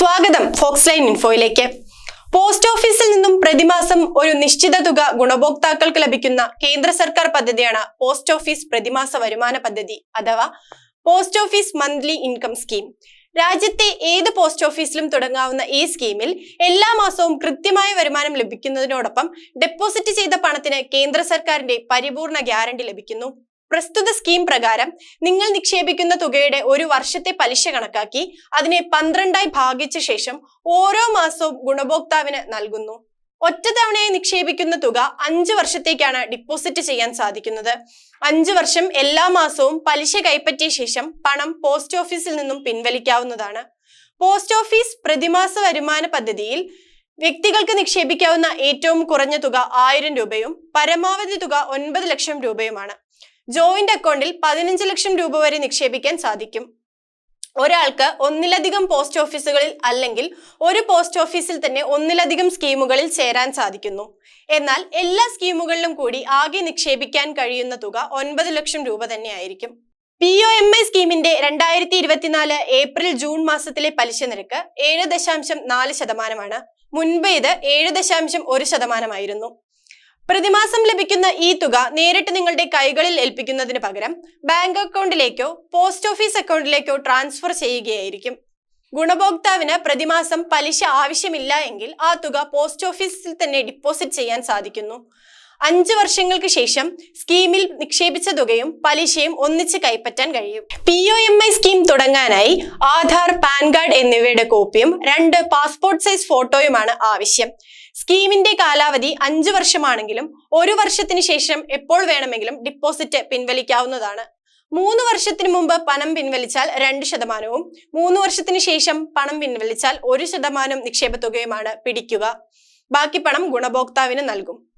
സ്വാഗതം Fox line ഇൻഫോയിലേക്ക്. Post ഓഫീസിൽ നിന്നും പ്രതിമാസം ഒരു നിശ്ചിത തുക ഗുണഭോക്താക്കൾക്ക് ലഭിക്കുന്ന കേന്ദ്ര സർക്കാർ പദ്ധതിയാണ് പോസ്റ്റ് ഓഫീസ് പ്രതിമാസ വരുമാന പദ്ധതി അഥവാ post office monthly income scheme. രാജ്യത്തെ ഏത് പോസ്റ്റ് ഓഫീസിലും തുടങ്ങാവുന്ന ഈ സ്കീമിൽ എല്ലാ മാസവും കൃത്യമായ വരുമാനം ലഭിക്കുന്നതിനോടൊപ്പം ഡെപ്പോസിറ്റ് ചെയ്ത പണത്തിന് കേന്ദ്ര സർക്കാരിന്റെ പരിപൂർണ ഗ്യാരണ്ടി ലഭിക്കുന്നു. പ്രസ്തുത സ്കീം പ്രകാരം നിങ്ങൾ നിക്ഷേപിക്കുന്ന തുകയുടെ ഒരു വർഷത്തെ പലിശ കണക്കാക്കി അതിനെ പന്ത്രണ്ടായി ഭാഗിച്ച ശേഷം ഓരോ മാസവും ഗുണഭോക്താവിന് നൽകുന്നു. ഒറ്റത്തവണയായി നിക്ഷേപിക്കുന്ന തുക അഞ്ച് വർഷത്തേക്കാണ് ഡിപ്പോസിറ്റ് ചെയ്യാൻ സാധിക്കുന്നത്. അഞ്ച് വർഷം എല്ലാ മാസവും പലിശ കൈപ്പറ്റിയ ശേഷം പണം പോസ്റ്റ് ഓഫീസിൽ നിന്നും പിൻവലിക്കാവുന്നതാണ്. പോസ്റ്റ് ഓഫീസ് പ്രതിമാസ വരുമാന പദ്ധതിയിൽ വ്യക്തികൾക്ക് നിക്ഷേപിക്കാവുന്ന ഏറ്റവും കുറഞ്ഞ തുക ആയിരം രൂപയും പരമാവധി തുക ഒൻപത് ലക്ഷം രൂപയുമാണ്. ജോയിന്റ് അക്കൗണ്ടിൽ പതിനഞ്ച് ലക്ഷം രൂപ വരെ നിക്ഷേപിക്കാൻ സാധിക്കും. ഒരാൾക്ക് ഒന്നിലധികം പോസ്റ്റ് ഓഫീസുകളിൽ അല്ലെങ്കിൽ ഒരു പോസ്റ്റ് ഓഫീസിൽ തന്നെ ഒന്നിലധികം സ്കീമുകളിൽ ചേരാൻ സാധിക്കുന്നു. എന്നാൽ എല്ലാ സ്കീമുകളിലും കൂടി ആകെ നിക്ഷേപിക്കാൻ കഴിയുന്ന തുക ഒൻപത് ലക്ഷം രൂപ തന്നെയായിരിക്കും പി ഒ എം ഐ സ്കീമിന്റെ രണ്ടായിരത്തി ഇരുപത്തിനാല് ഏപ്രിൽ ജൂൺ മാസത്തിലെ പലിശ നിരക്ക് ഏഴ് ദശാംശം നാല് ശതമാനമാണ്. മുൻപ് ഇത് ഏഴ് ദശാംശം ഒരു ശതമാനമായിരുന്നു. പ്രതിമാസം ലഭിക്കുന്ന ഈ തുക നേരിട്ട് നിങ്ങളുടെ കൈകളിൽ ഏൽപ്പിക്കുന്നതിന് പകരം ബാങ്ക് അക്കൗണ്ടിലേക്കോ പോസ്റ്റ് ഓഫീസ് അക്കൗണ്ടിലേക്കോ ട്രാൻസ്ഫർ ചെയ്യുകയായിരിക്കും. ഗുണഭോക്താവിന് പ്രതിമാസം പലിശ ആവശ്യമില്ല എങ്കിൽ ആ തുക പോസ്റ്റ് ഓഫീസിൽ തന്നെ ഡിപ്പോസിറ്റ് ചെയ്യാൻ സാധിക്കുന്നു. അഞ്ച് വർഷങ്ങൾക്ക് ശേഷം സ്കീമിൽ നിക്ഷേപിച്ച തുകയും പലിശയും ഒന്നിച്ച് കൈപ്പറ്റാൻ കഴിയും. P O M I scheme തുടങ്ങാനായി Aadhaar PAN card എന്നിവയുടെ കോപ്പിയും രണ്ട് പാസ്പോർട്ട് സൈസ് ഫോട്ടോയുമാണ് ആവശ്യം. സ്കീമിന്റെ കാലാവധി അഞ്ച് വർഷമാണെങ്കിലും ഒരു വർഷത്തിന് ശേഷം എപ്പോൾ വേണമെങ്കിലും ഡിപ്പോസിറ്റ് പിൻവലിക്കാവുന്നതാണ്. മൂന്ന് വർഷത്തിന് മുമ്പ് പണം പിൻവലിച്ചാൽ രണ്ട് ശതമാനവും മൂന്ന് വർഷത്തിന് ശേഷം പണം പിൻവലിച്ചാൽ ഒരു ശതമാനം നിക്ഷേപ തുകയുമാണ് പിടിക്കുക. ബാക്കി പണം ഗുണഭോക്താവിന് നൽകും.